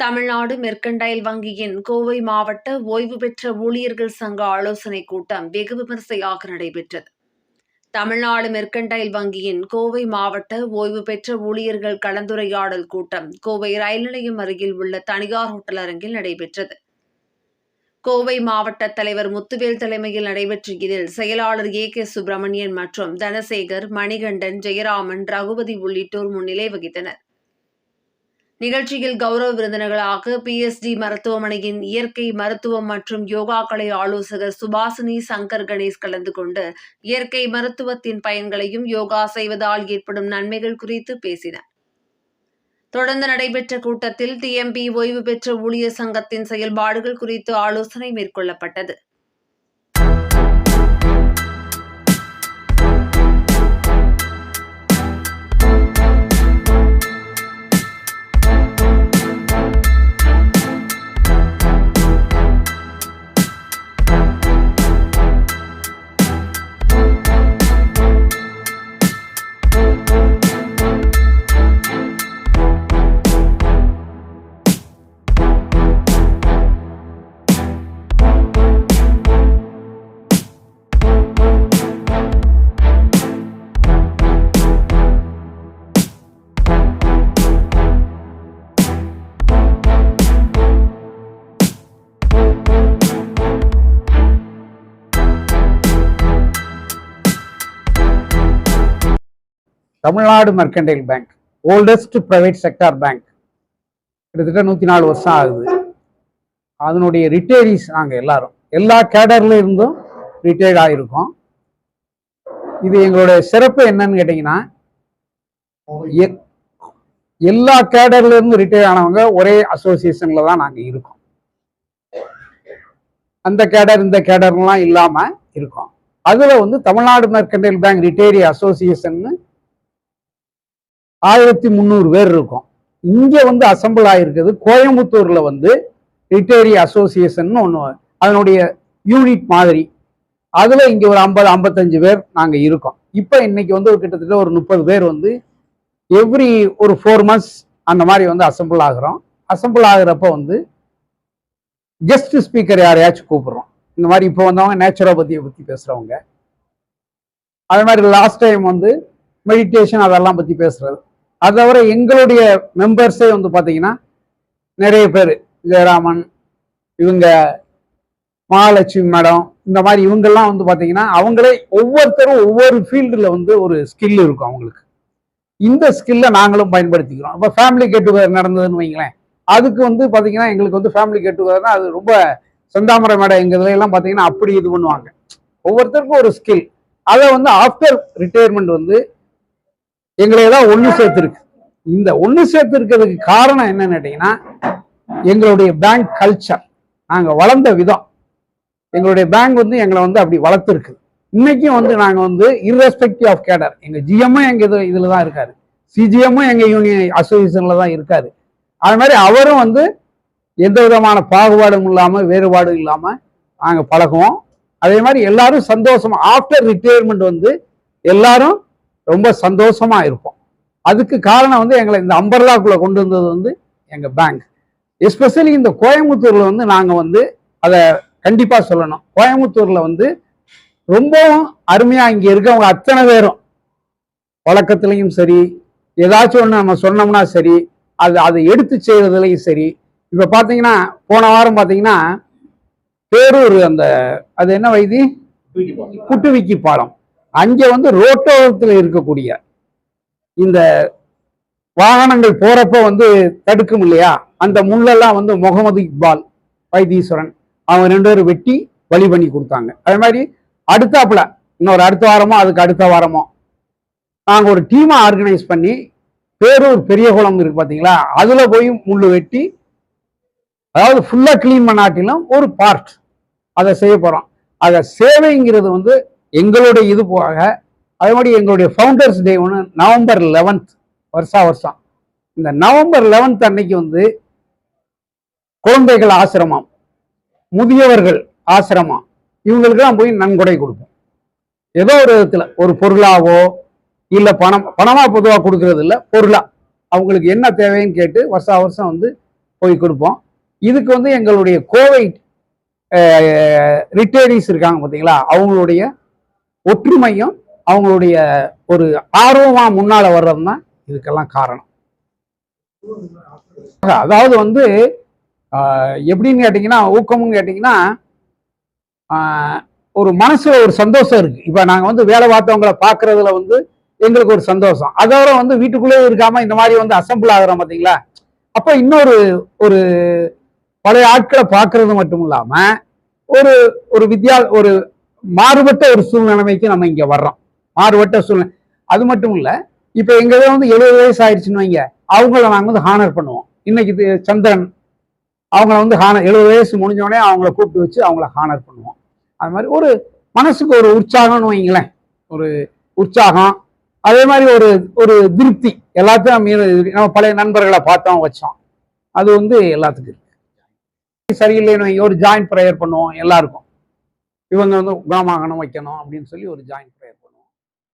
Tamil Nadu mercantile வங்கியின் கோவை மாவட்ட ஓய்வு பெற்ற ஊழியர்கள் சங்க ஆலோசனைக் கூட்டம் வெகு விமரிசையாக நடைபெற்றது. தமிழ்நாடு மெர்கண்டைல் வங்கியின் கோவை மாவட்ட ஓய்வு பெற்ற ஊழியர்கள் கலந்துரையாடல் கூட்டம் கோவை ரயில் நிலையம் அருகில் உள்ள தனியார் ஹோட்டல் அரங்கில் நடைபெற்றது. கோவை மாவட்ட தலைவர் முத்துவேல் தலைமையில் நடைபெற்ற இதில் செயலாளர் ஏ கே சுப்பிரமணியன் மற்றும் தனசேகர் மணிகண்டன் ஜெயராமன் ரகுபதி உள்ளிட்டோர் முன்னிலை வகித்தனர். நிகழ்ச்சியில் கௌரவ விருந்தினர்களாக பிஎஸ்டி மருத்துவமனையின் இயற்கை மருத்துவம் மற்றும் யோகா கலை ஆலோசகர் சுபாசினி சங்கர் கணேஷ் கலந்து கொண்டு இயற்கை மருத்துவத்தின் பயன்களையும் யோகா செய்வதால் ஏற்படும் நன்மைகள் குறித்து பேசினார். தொடர்ந்து நடைபெற்ற கூட்டத்தில் டிஎம்பி ஓய்வு பெற்ற ஊழியர் சங்கத்தின் செயல்பாடுகள் குறித்து ஆலோசனை மேற்கொள்ளப்பட்டது. Tamil Nadu mercantile bank oldest private sector bank கிட்டத்தட்ட நூற்றி நாலு வருஷம் ஆகுது. அதனுடைய ரிட்டையரிஸ் நாங்கள் எல்லாரும். எல்லா கேடர்ல இருந்தும் ரிட்டையர்ட் ஆகிருக்கோம் இது எங்களுடைய சிறப்பு என்னன்னு கேட்டிங்கன்னா எல்லா கேடர்ல இருந்து ரிட்டையர் ஆனவங்க ஒரே அசோசியேஷன்ல தான் நாங்கள் இருக்கோம். அந்த கேடர் இந்த கேடர்லாம் இல்லாம இருக்கோம். அதுல வந்து Tamil Nadu mercantile bank retiree association ஆயிரத்தி முந்நூறு பேர் இருக்கும். இங்கே வந்து அசம்பிள் ஆகிருக்குது கோயம்புத்தூரில் வந்து ரிட்டையரி அசோசியேஷன் ஒன்று அதனுடைய யூனிட் மாதிரி. அதில் இங்கே ஒரு ஐம்பது ஐம்பத்தஞ்சு பேர் நாங்கள் இருக்கோம். இப்போ இன்னைக்கு வந்து ஒரு கிட்டத்தட்ட ஒரு முப்பது பேர் வந்து எவ்ரி ஒரு ஃபோர் மந்த்ஸ் அந்த மாதிரி வந்து அசம்பிள் ஆகுறோம். அசம்பிள் ஆகிறப்ப வந்து கெஸ்ட் ஸ்பீக்கர் யாரையாச்சும் கூப்பிடுறோம். இந்த மாதிரி இப்போ வந்தவங்க நேச்சுரோபதியை பற்றி பேசுகிறவங்க அது மாதிரி லாஸ்ட் டைம் வந்து மெடிடேஷன் அதெல்லாம் பற்றி பேசுறது. அதை தவிர எங்களுடைய மெம்பர்ஸே வந்து பார்த்தீங்கன்னா நிறைய பேர். ஜெயராமன் இவங்க மகாலட்சுமி மேடம் இந்த மாதிரி இவங்கெல்லாம் வந்து பார்த்தீங்கன்னா அவங்களே ஒவ்வொருத்தரும் ஒவ்வொரு ஃபீல்டில் வந்து ஒரு ஸ்கில் இருக்கும் அவங்களுக்கு. இந்த ஸ்கில்லை நாங்களும் பயன்படுத்திக்கிறோம். இப்போ ஃபேமிலி கெட் டுகெதர் நடந்ததுன்னு வைங்களேன். அதுக்கு வந்து பார்த்தீங்கன்னா எங்களுக்கு வந்து ஃபேமிலி கெட் டுகெதர்னா அது ரொம்ப செந்தாமரை மேடம் எங்கள் இதுல எல்லாம் அப்படி இது பண்ணுவாங்க. ஒவ்வொருத்தருக்கும் ஒரு ஸ்கில் அதை வந்து ஆஃப்டர் ரிட்டையர்மெண்ட் வந்து எங்களை தான் ஒன்று சேர்த்துருக்கு. இந்த ஒன்று சேர்த்துருக்கிறதுக்கு காரணம் என்னன்னு கேட்டீங்கன்னா எங்களுடைய பேங்க் கல்ச்சர் நாங்கள் வளர்ந்த விதம். எங்களுடைய பேங்க் வந்து எங்களை வந்து அப்படி வளர்த்துருக்கு. இன்னைக்கும் வந்து நாங்கள் வந்து இர்ரெஸ்பெக்டிவ் ஆஃப் கேடர் எங்கள் ஜிஎம்மும் எங்கள் இது இதில் தான் இருக்காரு. சிஜிஎம்மும் எங்கள் யூனியன் அசோசியேஷனில் தான் இருக்காரு. அது மாதிரி அவரும் வந்து எந்த விதமான பாகுபாடும் இல்லாமல் வேறுபாடும் இல்லாமல் நாங்கள் பழகுவோம். அதே மாதிரி எல்லாரும் சந்தோஷமா ஆஃப்டர் ரிட்டையர்மெண்ட் வந்து எல்லாரும் ரொம்ப சந்தோஷமா இருப்போம் அதுக்கு காரணம் வந்து எங்களை இந்த அம்பர்லாக்குள்ள கொண்டு வந்தது வந்து எங்க பேங்க் எஸ்பெஷலி இந்த கோயம்புத்தூர்ல வந்து நாங்க வந்து அதை கண்டிப்பா சொல்லணும். கோயம்புத்தூர்ல வந்து ரொம்பவும் அருமையா இங்க இருக்கவங்க அத்தனை பேரும். பழக்கத்துலயும் சரி ஏதாச்சும் ஒன்று நம்ம சொன்னோம்னா சரி அது அதை எடுத்து செய்யறதுலையும் சரி. இப்ப பாத்தீங்கன்னா போன வாரம் பாத்தீங்கன்னா பேரூர் அந்த அது என்ன வைதி? புட்டுவிக்கி பாலம். அங்கே வந்து ரோட்டோரத்தில் இருக்கக்கூடிய இந்த வாகனங்கள் போறப்ப வந்து தடுக்கும் இல்லையா? அந்த முள்ளெல்லாம் வந்து முகமது இக்பால் வைத்தீஸ்வரன் அவங்க ரெண்டு பேரும் வெட்டி வழி பண்ணி கொடுத்தாங்க. அதே மாதிரி அடுத்தாப்புல இன்னொரு அடுத்த வாரமோ அதுக்கு அடுத்த வாரமோ நாங்கள் ஒரு டீமை ஆர்கனைஸ் பண்ணி பேரூர் பெரிய குளம் இருக்கு பார்த்தீங்களா அதில் போய் முள்ளு வெட்டி அதாவது ஃபுல்லாக க்ளீன் பண்ணாட்டிலும் ஒரு பார்ட் அதை செய்ய போகிறோம் அதை சேவைங்கிறது வந்து எங்களுடைய இது போக அதே மாதிரி எங்களுடைய ஃபவுண்டர்ஸ் டே ஒன்று நவம்பர் லெவன்த் வருஷா வருஷம். இந்த நவம்பர் லெவன்த் அன்னைக்கு வந்து குழந்தைகள் ஆசிரமம் முதியவர்கள் ஆசிரமம் இவங்களுக்கெல்லாம் போய் நன்கொடை கொடுப்போம். ஏதோ ஒரு விதத்தில் ஒரு பொருளாவோ இல்லை பணம் பணமாக பொதுவாக கொடுக்கறது இல்லை பொருளா. அவங்களுக்கு என்ன தேவைன்னு கேட்டு வருஷா வருஷம் வந்து போய் கொடுப்போம். இதுக்கு வந்து எங்களுடைய கோவை ரிட்டையரிஸ் இருக்காங்க பார்த்தீங்களா அவங்களுடைய ஒற்றுமையும் அவங்களுடைய ஒரு ஆர்வமா முன்னால வர்றது தான் இதுக்கெல்லாம் காரணம். அதாவது வந்து எப்படின்னு கேட்டிங்கன்னா ஊக்கம்னு கேட்டிங்கன்னா ஒரு மனசுல ஒரு சந்தோஷம் இருக்கு. இப்போ நாங்கள் வந்து வேலை பார்த்தவங்களை பார்க்கறதுல வந்து எங்களுக்கு ஒரு சந்தோஷம். அதோட வந்து வீட்டுக்குள்ளேயே இருக்காம இந்த மாதிரி வந்து அசம்பிள் ஆகுறோம் பார்த்தீங்களா அப்போ இன்னொரு ஒரு பழைய ஆட்களை பார்க்கறது மட்டும் இல்லாமல் ஒரு ஒரு வித்யா ஒரு மாறுபட்ட ஒரு சூழ்நிலைமைக்கு நம்ம இங்க வர்றோம். மாறுபட்ட சூழ்நிலை. அது மட்டும் இல்ல இப்ப எங்க வந்து எழுபது வயசு ஆயிடுச்சுன்னு வைங்க அவங்கள நாங்க வந்து ஹானர் பண்ணுவோம். இன்னைக்கு இது சந்திரன் அவங்கள வந்து ஹானர் எழுபது வயசு முடிஞ்சோடனே அவங்கள கூப்பிட்டு வச்சு அவங்கள ஹானர் பண்ணுவோம். அது மாதிரி ஒரு மனசுக்கு ஒரு உற்சாகம்னு வைங்களேன். ஒரு உற்சாகம். அதே மாதிரி ஒரு ஒரு திருப்தி. எல்லாத்தையும் நம்ம பழைய நண்பர்களை பார்த்தோம் வச்சோம். அது வந்து எல்லாத்துக்கும் இருக்கு. சரியில்லைன்னு வைங்க, ஒரு ஜாயிண்ட் ப்ரேயர் பண்ணுவோம் எல்லாருக்கும். இவங்க வந்து குணமாகணும் வைக்கணும் அப்படின்னு சொல்லி ஒரு ஜாயின்